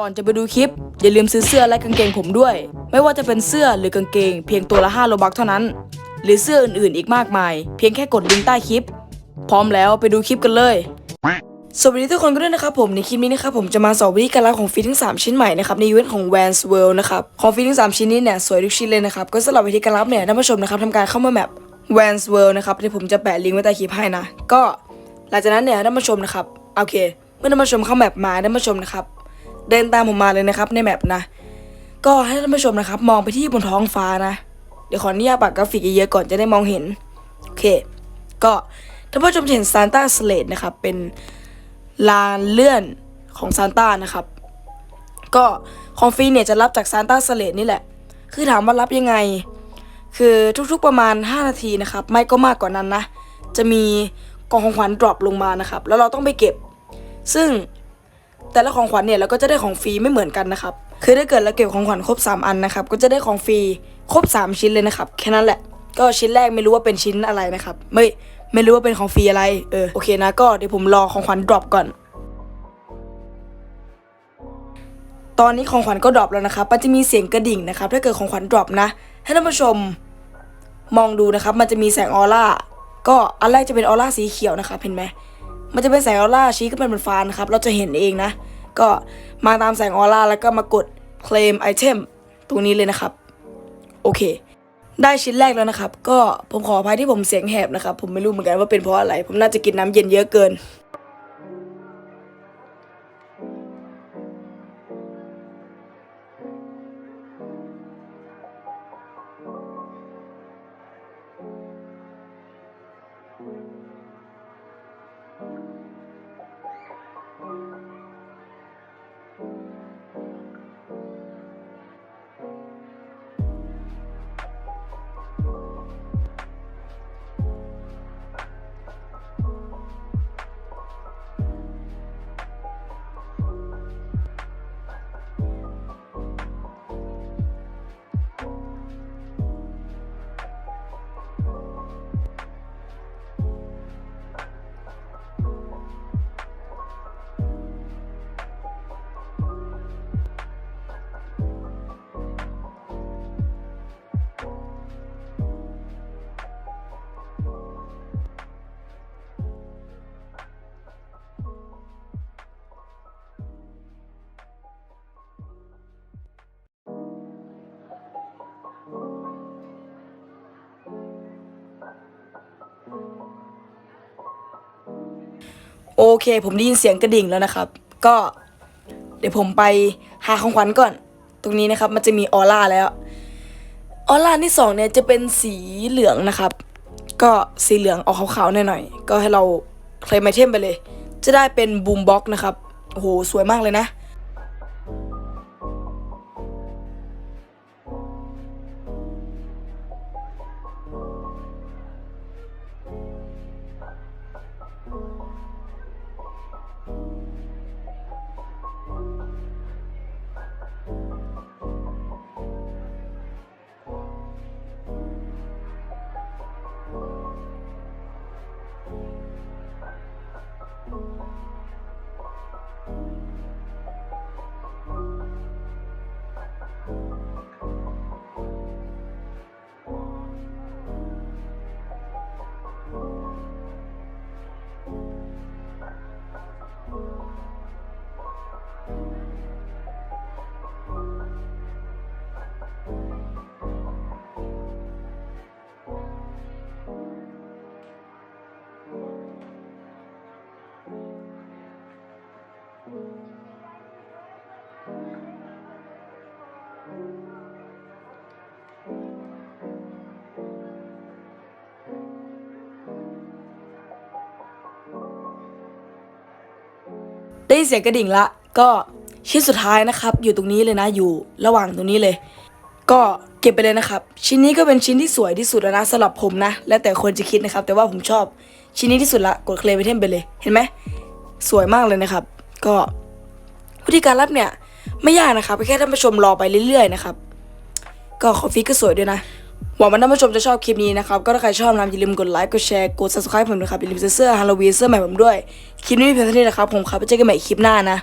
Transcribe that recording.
ก่อนจะไปดูคลิป อย่าลืมซื้อเสื้อและกางเกงผมด้วย ไม่ว่าจะเป็นเสื้อหรือกางเกง เพียงตัวละ5โลบักเท่านั้น หรือเสื้ออื่นๆอีกมากมาย เพียงแค่กดลิงก์ใต้คลิป พร้อมแล้วไปดูคลิปกันเลยสวัสดีทุกคนก็ด้วยนะครับผมในคลิปนี้นะครับผมจะมาสอนวิธีการรับของฟรีทั้ง 3 ชิ้นใหม่นะครับในอีเวนต์ของ Vans World นะครับของฟรีทั้ง 3 ชิ้นนี้เนี่ยสวยทุกชิ้นเลยนะครับก็สำหรับวิธีการรับเนี่ยท่านผู้ชมนะครับทำการเข้ามาแมป Vans World นะครับที่ผมจะแปะลิงก์ไว้ใต้คลิปให้นะก็ หลังจากนั้นเนี่ยท่านผู้ชมนะครับโอเค เมื่อท่านผู้ชมเข้าแมปมาท่านผู้ชมนะครับ เดินตามผมมาเลยนะครับ ในแมปนะ ก็ให้ท่านผู้ชมนะครับ มองไปที่บนท้องฟ้านะ เดี๋ยวขออนุญาตปักกราฟิกเยอะๆก่อนจะได้มองเห็น โอเค ก็ท่านผู้ชมจะเห็นซานต้าสเลดนะครับ เป็นลานเลื่อนของซานต้านะครับ ก็ของฟรีเนี่ยจะรับจากซานต้าสเลดนี่แหละ คือถามว่ารับยังไง คือทุกๆประมาณ 5 นาทีนะครับ ไม่ก็มากกว่านั้นนะ จะมีกล่องของขวัญดรอปลงมานะครับ แล้วเราต้องไปเก็บ ซึ่ง แต่ละของขวัญเนี่ยเราก็จะได้ของฟรีไม่เหมือนกันนะครับ คือถ้าเกิดเราเก็บของขวัญครบ 3 อันนะครับ ก็จะได้ของฟรีครบ 3 ชิ้นเลยนะครับ แค่นั้นแหละ ก็ชิ้นแรกไม่รู้ว่าเป็นชิ้นอะไรนะครับ ไม่ไม่รู้ว่าเป็นของฟรีอะไร เออ โอเคนะ ก็เดี๋ยวผมรอของขวัญดรอปก่อน ตอนนี้ของขวัญก็ดรอปแล้วนะครับ มันจะมีเสียงกระดิ่งนะครับ ถ้าเกิดของขวัญดรอปนะ ให้ท่านผู้ชมมองดูนะครับ มันจะมีแสงออร่า ก็อันแรกจะเป็นออร่าสีเขียวนะครับ เห็นไหม มันจะเป็นแสงออร่าชี้ขึ้นไปบนฟ้านะครับ เราจะเห็นเองนะ ก็มาตามแสงออร่าแล้วก็มากดเคลมไอเทมตรงนี้เลยนะครับ โอเค ได้ชิ้นแรกแล้วนะครับ ก็ผมขออภัยที่ผมเสียงแหบนะครับ ผมไม่รู้เหมือนกันว่าเป็นเพราะอะไร ผมน่าจะกินน้ำเย็นเยอะเกิน โอเค ผมได้ยินเสียงกระดิ่งแล้วนะครับ ก็ เดี๋ยวผมไปหาของขวัญก่อน ตรงนี้นะครับ มันจะมีออร่าแล้ว ออร่าที่สองเนี่ยจะเป็นสีเหลืองนะครับ ก็สีเหลืองออกขาวๆหน่อยๆก็ให้เราเคลมไอเทมไปเลย จะได้เป็นบูมบ็อกนะครับโอ้โหสวยมากเลยนะ ได้ยินเสียงกระดิ่งละ ก็ชิ้นสุดท้ายนะครับ อยู่ตรงนี้เลยนะอยู่ระหว่างตรงนี้เลย ก็เก็บไปเลยนะครับ ชิ้นนี้ก็เป็นชิ้นที่สวยที่สุดแล้วนะสำหรับผมนะ แล้วแต่คนจะคิดนะครับ แต่ว่าผมชอบชิ้นนี้ที่สุดละกดเคลมไปเทมไปเลย เห็นไหมสวยมากเลยนะครับ ก็วิธีการรับเนี่ย ไม่ยากนะครับแค่ท่านผู้ชมรอไปเรื่อยๆนะครับ ก็คอฟฟี่ก็สวยด้วยนะ หวังว่าท่านผู้ชมจะชอบคลิปนี้นะครับ ก็ถ้าใครชอบนะอย่าลืมกดไลค์กดแชร์กด subscribe ผมด้วยครับอย่าลืมซื้อเสื้อฮาโลวีนเสื้อใหม่ผมด้วย คลิปนี้มีเพียงเท่านี้นะครับผมครับไปเจอกันใหม่คลิปหน้านะ